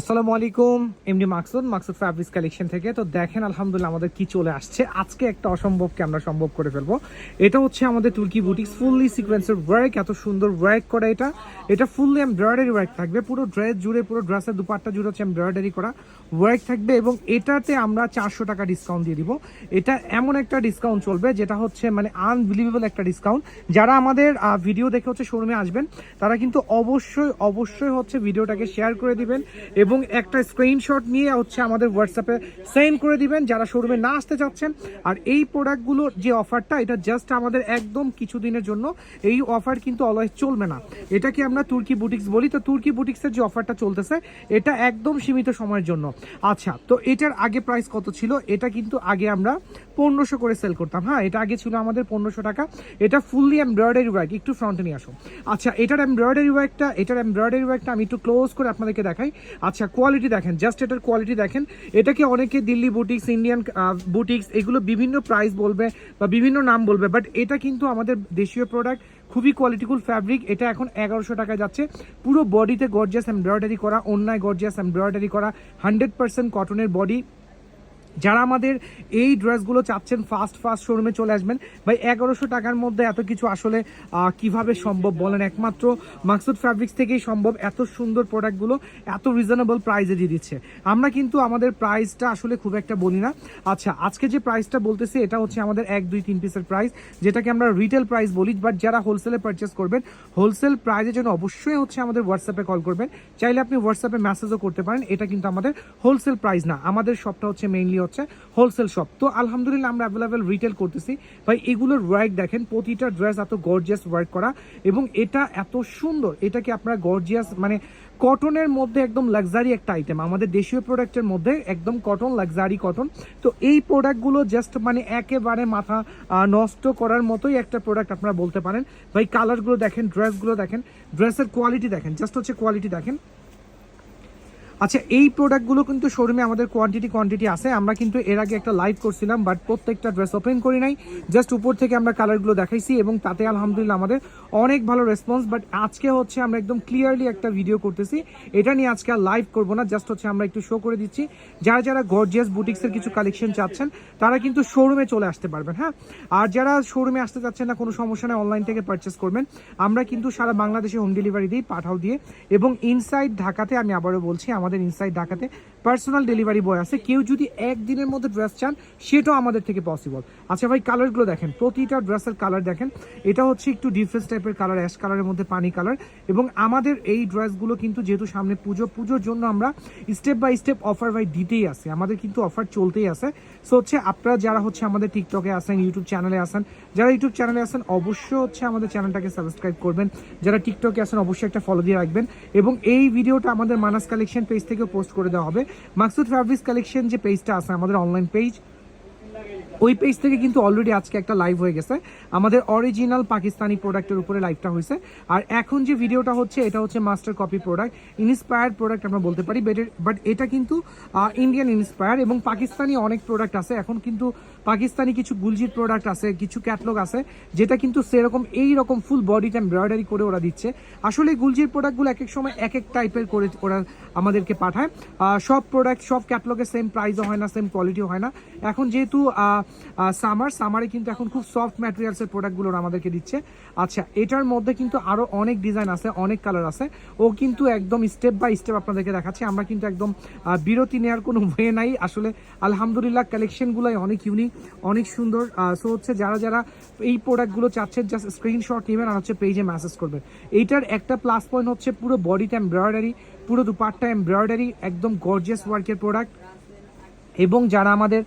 আসসালামু আলাইকুম MD Maksud Maksud fabrics collection থেকে। তো দেখেন, আলহামদুলিল্লাহ আমাদের কি চলে আসছে। আজকে একটা অসম্ভবকে আমরা সম্ভব করে ফেলব। এটা হচ্ছে আমাদের তুর্কি বুটিক্স ফুললি সিকোয়েন্সের ওয়ার্ক এত সুন্দর ওয়ার্ক করা এটা। এটা ফুললি এমব্রয়ডারি ওয়ার্ক থাকবে, পুরো ড্রেস জুড়ে, পুরো ড্রেসের দুপাট্টা জুড়ে হচ্ছে এমব্রয়ডারি করা ওয়ার্ক থাকবে এবং এটাতে আমরা চারশো টাকা ডিসকাউন্ট দিয়ে দিব। এটা এমন একটা ডিসকাউন্ট চলবে, যেটা হচ্ছে মানে আনবিলিভেবল একটা ডিসকাউন্ট যারা আমাদের ভিডিও দেখে হচ্ছে শোরুমে আসবেন, তারা কিন্তু অবশ্যই অবশ্যই হচ্ছে ভিডিওটাকে শেয়ার করে দিবেন এবং একটা স্ক্রিনশট নিয়ে হচ্ছে আমাদের হোয়াটসঅ্যাপে সেন্ড করে দিবেন যারা শোরুমে না আসতে চাচ্ছেন। আর এই প্রোডাক্টগুলোর যে অফারটা এটা জাস্ট আমাদের একদম কিছুদিনের জন্য। এই অফার কিন্তু অলওয়েজ চলবে না। এটাকে আমরা তুর্কি বুটিক্স বলি। তো তুর্কি বুটিক্সের যে অফারটা চলতেছে, এটা একদম সীমিত সময়ের জন্য। আচ্ছা তো এটার আগে প্রাইস কত ছিল? এটা কিন্তু আগে আমরা পনেরোশো করে সেল করতাম। হ্যাঁ এটা আগে ছিল আমাদের পনেরোশো টাকা। এটা ফুললি এমব্রয়ডারি ওয়ার্ক একটু ফ্রন্টে নিয়ে আসো। আচ্ছা এটার এমব্রয়ডারি ওয়ার্কটা এটার এমব্রয়ডারি ওয়ার্কটা আমি একটু ক্লোজ করে আপনাদেরকে দেখাই। আচ্ছা কোয়ালিটি দেখেন জাস্ট এটার কোয়ালিটি দেখেন। এটাকে অনেকে দিল্লি বুটিক্স ইন্ডিয়ান বুটিক্স এগুলো বিভিন্ন প্রাইস বলবে বা বিভিন্ন নাম বলবে বাট এটা কিন্তু আমাদের দেশীয় প্রোডাক্ট খুবই কোয়ালিটিফুল ফ্যাব্রিক এটা এখন এগারোশো টাকায় যাচ্ছে। পুরো বডিতে গর্জিয়াস এমব্রয়ডারি করা, অন্যায় গর্জিয়াস এমব্রয়ডারি করা হান্ড্রেড পার্সেন্ট কটনের বডি যারা আমাদের এই ড্রেসগুলো চাচ্ছেন ফাস্ট ফাস্ট শোরুমে চলে আসবেন, ভাই, এগারোশো টাকার মধ্যে এত কিছু আসলে কীভাবে সম্ভব বলেন? একমাত্র মাকসুদ ফ্যাব্রিক্স থেকেই সম্ভব এত সুন্দর প্রোডাক্টগুলো এত রিজনেবল প্রাইসে দিয়ে দিচ্ছে। আমরা কিন্তু আমাদের প্রাইসটা আসলে খুব একটা বলি না। আচ্ছা আজকে যে প্রাইসটা বলতেছি, এটা হচ্ছে আমাদের এক, দুই, তিন পিসের প্রাইস যেটাকে আমরা রিটেল প্রাইস বলি বাট যারা হোলসেলে পারচেস করবেন হোলসেল প্রাইসের জন্য অবশ্যই হচ্ছে আমাদের হোয়াটসঅ্যাপে কল করবেন। চাইলে আপনি হোয়াটসঅ্যাপে মেসেজও করতে পারেন, এটা কিন্তু আমাদের হোলসেল প্রাইস না, আমাদের শপটা হচ্ছে মেইনলি হচ্ছে হোলসেল শপ তো আলহামদুলিল্লাহ আমরা অ্যাভেলেবেল রিটেল করতেছি। ভাই এগুলোর ওয়ার্ক দেখেন, প্রতিটা ড্রেস এত গর্জিয়াস ওয়ার্ক করা এবং এটা এত সুন্দর এটাকে আপনারা গর্জিয়াস মানে কটনের মধ্যে একদম লাক্সারি একটা আইটেম আমাদের দেশীয় প্রোডাক্টের মধ্যে একদম কটন লাক্সারি কটন তো এই প্রোডাক্টগুলো জাস্ট মানে একেবারে মাথা নষ্ট করার মতোই একটা প্রোডাক্ট আপনারা বলতে পারেন। ভাই কালারগুলো দেখেন ড্রেসগুলো দেখেন ড্রেসের কোয়ালিটি দেখেন জাস্ট হচ্ছে কোয়ালিটি দেখেন। আচ্ছা এই প্রোডাক্টগুলো কিন্তু শোরুমে আমাদের কোয়ান্টিটি কোয়ান্টিটি আছে। আমরা কিন্তু এর আগে একটা লাইভ করছিলাম বাট প্রত্যেকটা ড্রেস ওপেন করি নাই। জাস্ট উপর থেকে আমরা কালারগুলো দেখাইছি এবং তাতে আলহামদুলিল্লাহ আমাদের অনেক ভালো রেসপন্স বাট আজকে হচ্ছে আমরা একদম ক্লিয়ারলি একটা ভিডিও করতেছি। এটা নিয়ে আজকে আর লাইভ করব না জাস্ট হচ্ছে আমরা একটু শো করে দিচ্ছি। যারা যারা গর্জিয়াস বুটিক্সের কিছু কালেকশন চাচ্ছেন, তারা কিন্তু শোরুমে চলে আসতে পারবেন হ্যাঁ? আর যারা শোরুমে আসতে চাচ্ছেন না, কোনো সমস্যা নেই অনলাইন থেকে পারচেস করবেন। আমরা কিন্তু সারা বাংলাদেশে হোম ডেলিভারি দিই, পাঠাও দিয়ে। এবং ইনসাইড ঢাকাতে আমি আবারও বলছি, আমাদের ইনসাইড ঢাকাতে পার্সোনাল ডেলিভারি বয় আছে। কেউ যদি একদিনের মধ্যে ড্রেস চান, সেটাও আমাদের থেকে পসিবল আচ্ছা ভাই কালারগুলো দেখেন। প্রতিটা ড্রেসের কালার দেখেন। এটা হচ্ছে একটু ডিফারেন্স টাইপের কালার অ্যাশ কালারের মধ্যে পানি কালার এবং আমাদের এই ড্রেসগুলো কিন্তু যেহেতু সামনে পুজো, পুজোর জন্য আমরা স্টেপ বাই স্টেপ অফার বাই দিতেই আছে আমাদের কিন্তু অফার চলতেই আছে। সো হচ্ছে আপনারা যারা হচ্ছে আমাদের টিকটকে আসেন ইউটিউব চ্যানেলে আসেন যারা ইউটিউব চ্যানেলে আসেন অবশ্যই হচ্ছে আমাদের চ্যানেলটাকে সাবস্ক্রাইব করবেন। যারা টিকটকে আসেন অবশ্যই একটা ফলো দিয়ে রাখবেন। এবং এই ভিডিওটা আমাদের মানাস কালেকশন পেজ থেকে পোস্ট করে দেওয়া হবে। মাকসুদ ফ্যাব্রিক্স কালেকশন যে পেজটা আছে আমাদের অনলাইন পেজ ওই পেজ থেকে কিন্তু অলরেডি আজকে একটা লাইভ হয়ে গেছে। আমাদের অরিজিনাল পাকিস্তানি প্রোডাক্টের উপরে লাইভটা হয়েছে। আর এখন যে ভিডিওটা হচ্ছে, এটা হচ্ছে master copy product inspired product আমরা বলতে পারি। বাট এটা কিন্তু ইন্ডিয়ান ইন্সপায়ার এবং পাকিস্তানি অনেক প্রোডাক্ট আছে। এখন কিন্তু পাকিস্তানি কিছু গুলজির প্রোডাক্ট আছে, কিছু ক্যাটলগ আছে, যেটা কিন্তু সেরকম এই রকম ফুল বডিটা এমব্রয়ডারি করে ওরা দিচ্ছে। আসলে গুলজির প্রোডাক্টগুলো এক এক সময় এক এক টাইপের করে ওরা আমাদেরকে পাঠায়। সব প্রোডাক্ট সব ক্যাটলগে সেম প্রাইসও হয় না সেম কোয়ালিটিও হয় না। এখন যেহেতু সামার সামারে কিন্তু এখন খুব সফট ম্যাটেরিয়ালসের প্রোডাক্টগুলো আমাদেরকে দিচ্ছে। আচ্ছা এটার মধ্যে কিন্তু আরও অনেক ডিজাইন আছে, অনেক কালার আছে। ও কিন্তু একদম স্টেপ বাই স্টেপ আপনাদেরকে দেখাচ্ছে। আমরা কিন্তু একদম বিরতি নেওয়ার কোনো ওয়ে নাই। আসলে আলহামদুলিল্লাহ কালেকশনগুলোই অনেক ইউনিক অনেক সুন্দর সো হচ্ছে যারা যারা এই প্রোডাক্টগুলো চাচ্ছেন জাস্ট স্ক্রিনশট নেবেন আর হচ্ছে পেজে মেসেজ করবেন। এইটার একটা প্লাস পয়েন্ট হচ্ছে পুরো বডিটা এমব্রয়ডারি পুরো দুপাটটা এমব্রয়ডারি একদম গর্জিয়াস ওয়ার্কের প্রোডাক্ট এবং যারা আমাদের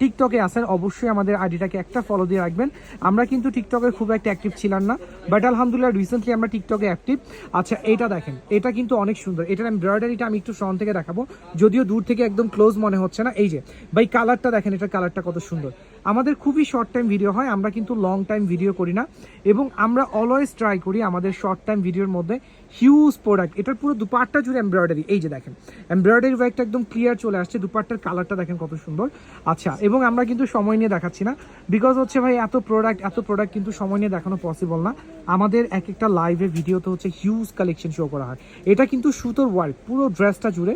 টিকটকে আসেন অবশ্যই আমাদের আইডিটাকে একটা ফলো দিয়ে রাখবেন। আমরা কিন্তু টিকটকে খুব একটা অ্যাক্টিভ ছিলাম না বাট আলহামদুলিল্লাহ রিসেন্টলি আমরা টিকটকে অ্যাক্টিভ আচ্ছা এটা দেখেন, এটা কিন্তু অনেক সুন্দর। এটার এমব্রয়ডারিটা আমি একটু ফ্রন্ট থেকে দেখাবো, যদিও দূর থেকে একদম ক্লোজ মনে হচ্ছে না। এই যে, ভাই কালারটা দেখেন, এটার কালারটা কত সুন্দর। আমাদের খুবই শর্ট টাইম ভিডিও হয়, আমরা কিন্তু লং টাইম ভিডিও করি না, এবং আমরা অলওয়েজ ট্রাই করি আমাদের শর্ট টাইম ভিডিওর মধ্যে হিউজ প্রোডাক্ট এটার পুরো দুপাট্টা জুড়ে এমব্রয়ডারি এই যে দেখেন এমব্রয়ডারি ওয়ার্কটা একদম ক্লিয়ার চলে আসছে, দুপাট্টার কালারটা দেখেন কত সুন্দর। আচ্ছা এবং আমরা কিন্তু সময় নিয়ে দেখাচ্ছি না বিকজ হচ্ছে ভাই এত প্রোডাক্ট এত প্রোডাক্ট কিন্তু সময় নিয়ে দেখানো পসিবল না। আমাদের এক একটা লাইভে ভিডিওতে হচ্ছে হিউজ কালেকশন শো করা হয়। এটা কিন্তু সুতোর ওয়ার্ক পুরো ড্রেসটা জুড়ে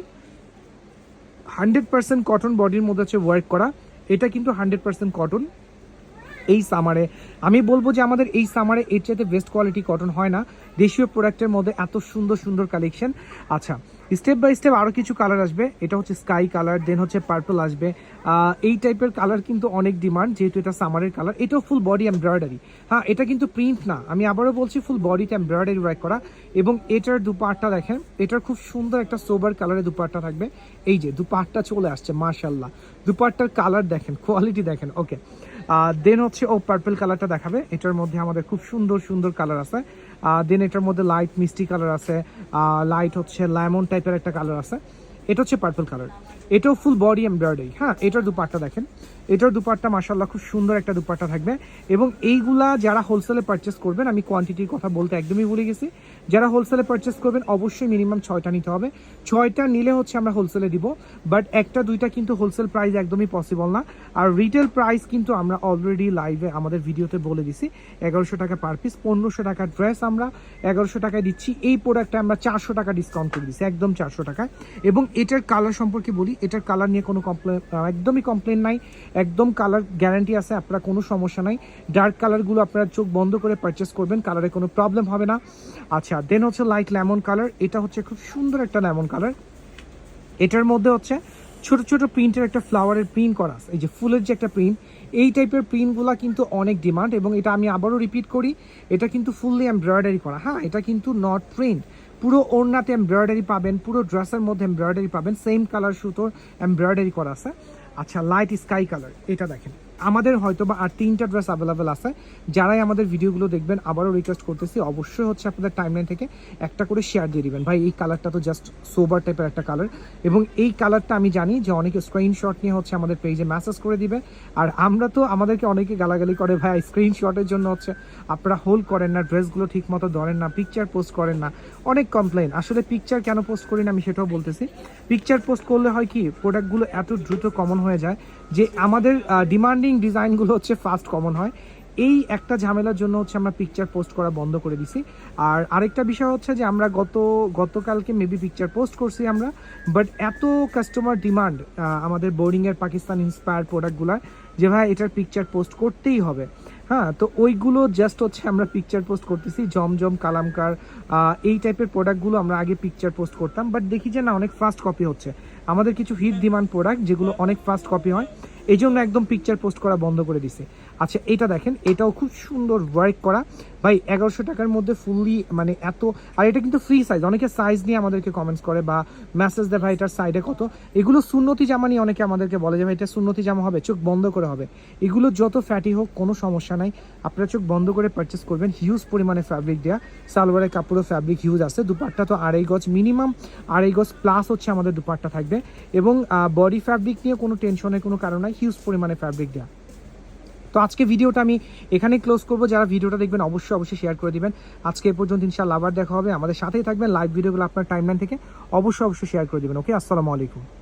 হান্ড্রেড পার্সেন্ট কটন বডির মধ্যে হচ্ছে ওয়ার্ক করা। এটা কিন্তু হান্ড্রেড পার্সেন্ট কটন এই সামারে আমি বলব যে আমাদের এই সামারে এর চাইতে বেস্ট কোয়ালিটি কটন হয় না। দেশীয় প্রোডাক্টের মধ্যে এত সুন্দর সুন্দর কালেকশন আচ্ছা স্টেপ বাই স্টেপ আরও কিছু কালার আসবে। এটা হচ্ছে স্কাই কালার দেন হচ্ছে পার্পল আসবে। এই টাইপের কালার কিন্তু অনেক ডিমান্ড যেহেতু এটা সামারের কালার এটাও ফুল বডি এমব্রয়ডারি হ্যাঁ এটা কিন্তু প্রিন্ট না। আমি আবারও বলছি ফুল বডিতে এমব্রয়ডারি ওয়ার্ক করা। এবং এটার দুপাটটা দেখেন, এটার খুব সুন্দর একটা সোবার কালারের দুপাট্টা থাকবে। এই যে, দুপাটটা চলে আসছে মাশাল্লাহ দুপাট্টার কালার দেখেন কোয়ালিটি দেখেন ওকে দেন হচ্ছে, ও পার্পল কালারটা দেখাবে। এটার মধ্যে আমাদের খুব সুন্দর সুন্দর কালার আছে। দেন এটার মধ্যে লাইট মিষ্টি কালার আছে। লাইট হচ্ছে লেমন টাইপের একটা কালার আছে। এটা হচ্ছে পার্পল কালার এটাও ফুল বডি এমব্রয়ডারি হ্যাঁ? এটার দুপাট্টা দেখেন। এটার দুপাট্টা মাসাল্লাহ খুব সুন্দর একটা দুপাট্টা থাকবে। এবং এইগুলা যারা হোলসেলে পারচেস করবেন, আমি কোয়ান্টিটির কথা বলতে একদমই ভুলে গেছি। যারা হোলসেলে পারচেস করবেন, অবশ্যই মিনিমাম ছয়টা নিতে হবে। ছয়টা নিলে হচ্ছে আমরা হোলসেলে দিব বাট একটা, দুইটা কিন্তু হোলসেল প্রাইস একদমই পসিবল না। আর রিটেল প্রাইস কিন্তু আমরা অলরেডি লাইভে আমাদের ভিডিওতে বলে দিছি, এগারোশো টাকা পার পিস পনেরোশো টাকার ড্রেস আমরা এগারোশো টাকায় দিচ্ছি। এই প্রোডাক্টটা আমরা চারশো টাকা ডিসকাউন্ট করে দিচ্ছি একদম চারশো টাকায়। এবং এটার কালার সম্পর্কে বলি, এটার কালার নিয়ে কোনো কমপ্লেন একদমই কমপ্লেন নাই। একদম কালার গ্যারান্টি আছে, আপনারা কোনো সমস্যা নাই। ডার্ক কালারগুলো আপনারা চোখ বন্ধ করে পারচেস করবেন কালারে কোনো প্রবলেম হবে না। আচ্ছা দেন হচ্ছে লাইট লেমন কালার এটা হচ্ছে খুব সুন্দর একটা লেমন কালার এটার মধ্যে হচ্ছে ছোট ছোট প্রিন্টের একটা ফ্লাওয়ারের প্রিন্ট করা আছে। এই যে ফুলের যে একটা প্রিন্ট এই টাইপের প্রিন্টগুলো কিন্তু অনেক ডিমান্ড এবং এটা আমি আবারও রিপিট করি, এটা কিন্তু ফুললি এমব্রয়ডারি করা। হ্যাঁ এটা কিন্তু নট প্রিন্ট পুরো ওড়নাতে এমব্রয়ডারি পাবেন, পুরো ড্রেসের মধ্যে এমব্রয়ডারি পাবেন। সেম কালার সুতোর এমব্রয়ডারি করা আছে। আচ্ছা লাইট স্কাই কালার এটা দেখেন। আমাদের হয়তো বা আর তিনটা ড্রেস অ্যাভেলেবেল আছে। যারাই আমাদের ভিডিওগুলো দেখবেন, আবারও রিকোয়েস্ট করতেছি, অবশ্যই হচ্ছে আপনাদের টাইমলাইন থেকে একটা করে শেয়ার দিয়ে দিবেন। ভাই, এই কালারটা তো জাস্ট সোবার টাইপের একটা কালার এবং এই কালারটা আমি জানি যে অনেকে স্ক্রিনশট নিয়ে হচ্ছে আমাদের পেজে মেসেজ করে দিবে। আর আমরা তো আমাদেরকে অনেকে গালাগালি করে, ভাই স্ক্রিনশটের জন্য হচ্ছে আপনারা হোল্ড করেন না ড্রেসগুলো ঠিক মতো ধরেন না পিকচার পোস্ট করেন না। অনেক কমপ্লেন আসলে পিকচার কেন পোস্ট করি না আমি সেটাও বলতেছি। পিকচার পোস্ট করলে হয় কি প্রোডাক্টগুলো এত দ্রুত কমন হয়ে যায় যে আমাদের ডিমান্ডিং ডিজাইনগুলো হচ্ছে ফাস্ট কমন হয়। এই একটা ঝামেলার জন্য হচ্ছে আমরা পিকচার পোস্ট করা বন্ধ করে দিছি। আর আরেকটা বিষয় হচ্ছে যে আমরা গত, গতকালকে মেবি পিকচার পোস্ট করছি আমরা বাট এত কাস্টমার ডিমান্ড আমাদের বোর্ডিংয়ের পাকিস্তান ইন্সপায়ার প্রোডাক্টগুলার যে ভাই এটার পিকচার পোস্ট করতেই হবে। হ্যাঁ তো ওইগুলো জাস্ট হচ্ছে আমরা পিকচার পোস্ট করতেছি, জমজম, কালামকার এই টাইপের প্রোডাক্টগুলো আমরা আগে পিকচার পোস্ট করতাম বাট দেখি যে না, অনেক ফাস্ট কপি হচ্ছে। আমাদের কিছু হিট ডিমান্ড প্রোডাক্ট যেগুলো অনেক ফাস্ট কপি হয়। এই জন্য একদম পিকচার পোস্ট করা বন্ধ করে দিছে। আচ্ছা এটা দেখেন, এটাও খুব সুন্দর ওয়ার্ক করা। ভাই, এগারোশো টাকার মধ্যে ফুললি মানে এত, আর এটা কিন্তু ফ্রি সাইজ অনেকে সাইজ নিয়ে আমাদেরকে কমেন্টস করে বা মেসেজ দেয়, ভাই, এটার সাইডে কত? এগুলো সুন্নতি জামা নিয়ে অনেকে আমাদেরকে বলে যে, ভাই, এটা সুন্নতি জামা হবে, চোখ বন্ধ করে হবে। এগুলো যত ফ্যাটি হোক, কোনো সমস্যা নাই। আপনারা চোখ বন্ধ করে পারচেস করবেন হিউজ পরিমাণে ফ্যাব্রিক দেওয়া সালোয়ারের কাপড়ও ফ্যাব্রিক হিউজ আছে, দুপাট্টা তো আড়াই গজ মিনিমাম আড়াই গজ প্লাস হচ্ছে আমাদের দুপাট্টা থাকবে। এবং বডি ফ্যাব্রিক নিয়ে কোনো টেনশনের কোনো কারণ নাই হিউজ পরিমাণে ফ্যাব্রিক দেওয়া তো আজকে ভিডিওটা আমি এখানে ক্লোজ করব। যারা ভিডিওটা দেখবেন, অবশ্যই অবশ্যই শেয়ার করে দিবেন। আজকে এ পর্যন্ত ইনশাআল্লাহ আবার দেখা হবে। আমাদের সাথেই থাকবেন লাইভ ভিডিওগুলো আপনার টাইমলাইন থেকে। অবশ্যই অবশ্যই শেয়ার করে দেবেন। ওকে আসসালামু আলাইকুম।